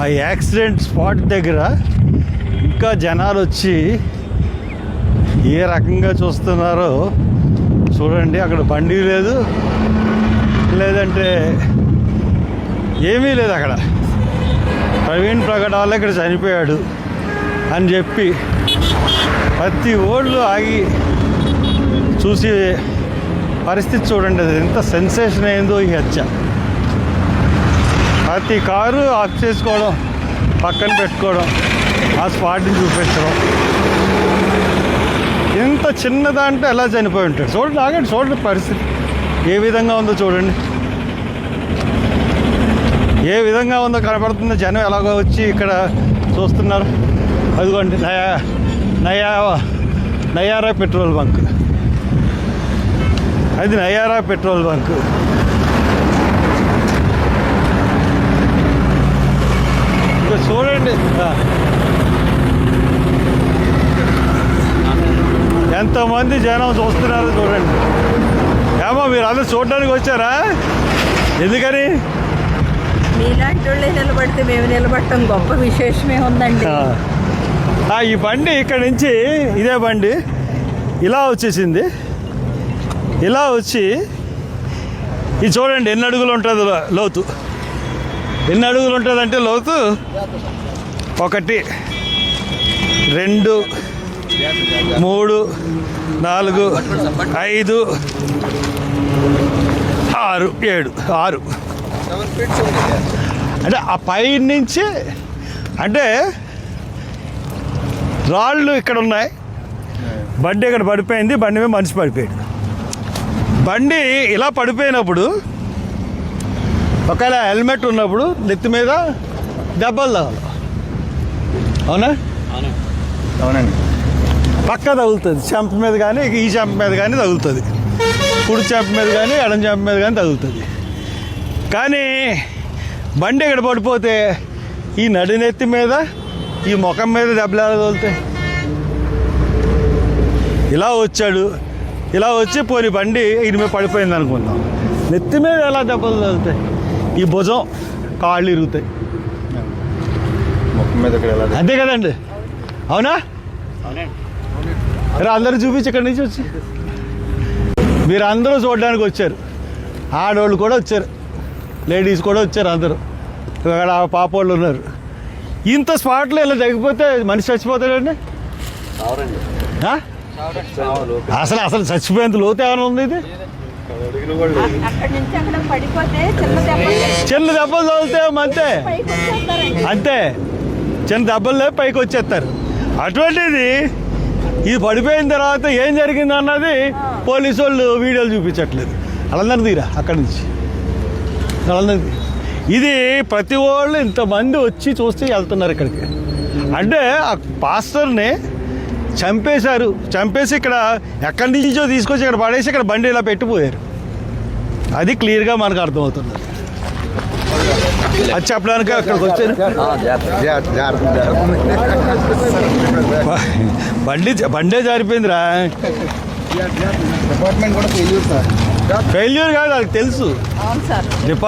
ఆ accident spot దగ్గర ఇంకా జనాలు వచ్చి ఏ రకంగా చూస్తున్నారో చూడండి అక్కడ బండి లేదు. లేదంటే ఏమీ లేదు అక్కడ. ప్రవీణ్ ప్రకటన వల్ల ఇక్కడ చనిపోయాడు అని చెప్పి ప్రతి ఓళ్ళు ఆగి చూసి పరిస్థితి చూడండి అది ఎంత సెన్సేషన్ అయిందో ఈ హత్య. ప్రతి కారు ఆఫ్ చేసుకోవడం పక్కన పెట్టుకోవడం ఆ స్పాట్ని చూపించడం. ఇంత చిన్నదంటే ఎలా చనిపోయి ఉంటాడు? చూడండి ఆగండి చూడండి పరిస్థితి. ఏ విధంగా ఉందో చూడండి. ఏ విధంగా ఉందో కనపడుతుందో జనం ఎలాగో వచ్చి ఇక్కడ చూస్తున్నారు. అదిగోండి నయా నయా నయారా పెట్రోల్ బంక్. అది నయారా పెట్రోల్ బంక్. ఇంకా చూడండి. ఎంతమంది జనం చూస్తున్నారు చూడండి. ఏమో మీరు అందరూ చూడడానికి వచ్చారా? ఎందుకని? మీలాంటి వాళ్ళే నిలబడితే మేము నిలబడటం గొప్ప విశేషమే ఉందండి. ఈ బండి ఇక్కడ నుంచి ఇదే బండి. ఇలా వచ్చేసింది. ఇలా వచ్చి ఇది చూడండి ఎన్ని అడుగులు ఉంటుంది లోతు. ఎన్ని అడుగులు ఉంటుందంటే లోతు? ఒకటి రెండు మూడు నాలుగు ఐదు ఆరు ఏడు ఆరు. అంటే ఆ పై నుంచి అంటే రాళ్ళు ఇక్కడ ఉన్నాయి. బండి ఇక్కడ పడిపోయింది? బండి మీద మనిషి పడిపోయాడు. బండి ఇలా పడిపోయినప్పుడు ఒకవేళ హెల్మెట్ ఉన్నప్పుడు నెత్తి మీద దెబ్బలు తగలవు. అవునా? అవునండి. పక్క తగులుతుంది. చెంప మీద కానీ ఈ చెంప మీద కానీ తగులుతుంది. కుడి చెంప మీద కానీ ఎడం చెంప మీద కానీ తగులుతుంది. కానీ బండి ఇక్కడ పడిపోతే ఈ నడినెత్తి మీద ఈ ముఖం మీద దెబ్బలు ఎలా తగులుతాయి? ఇలా వచ్చాడు. ఇలా వచ్చి పోని బండి ఇది మీద పడిపోయింది అనుకుందాం. నెత్తి మీద ఎలా దెబ్బలు తగులుతాయి? ఈ భుజం కాళ్ళు ఇరుగుతాయి. ఇక్కడ అంతే కదండి. అవునా? అందరూ చూపించి ఇక్కడి నుంచి వచ్చి. మీరు అందరూ చూడడానికి వచ్చారు. ఆడవాళ్ళు కూడా వచ్చారు. లేడీస్ కూడా వచ్చారు అందరూ. అక్కడ ఆ పాప వాళ్ళు ఉన్నారు. ఇంత స్పాట్లో ఇలా తగ్గిపోతే మనిషి చచ్చిపోతాడండి? అసలు అసలు చచ్చిపోయేంత లోతు ఏమైనా ఉంది ఇది అక్కడి నుంచి అక్కడ పడిపోతే చిన్న దెబ్బ చిన్న దెబ్బలు తగులుతాయేమో అంతే. అంతే. చిన్న దెబ్బలు పైకి వచ్చేస్తారు. అటువంటిది ఇది పడిపోయిన తర్వాత ఏం జరిగింది అన్నది పోలీసు వాళ్ళు వీడియోలు చూపించట్లేదు. వాళ్ళందరూ తీరా అక్కడి నుంచి. వాళ్ళందరూ తీ- ఇది ప్రతి వాళ్ళు ఇంతమంది వచ్చి చూస్తే వెళ్తున్నారు ఇక్కడికి. అంటే ఆ పాస్టర్ని చంపేశారు. చంపేసి ఇక్కడ ఎక్కడి నుంచో తీసుకొచ్చి ఇక్కడ పడేసి ఇక్కడ బండి ఇలా పెట్టిపోయారు అది క్లియర్గా మనకు అర్థమవుతుంది. అది చెప్పడానికి అక్కడికి జాగ్రత్త. బండి బండే జారిపోయిందిరా. డిపార్ట్మెంట్ కూడా ఫెయిల్యూర్ సార్ ఫెయిల్యూర్ కాదు అది తెలుసు.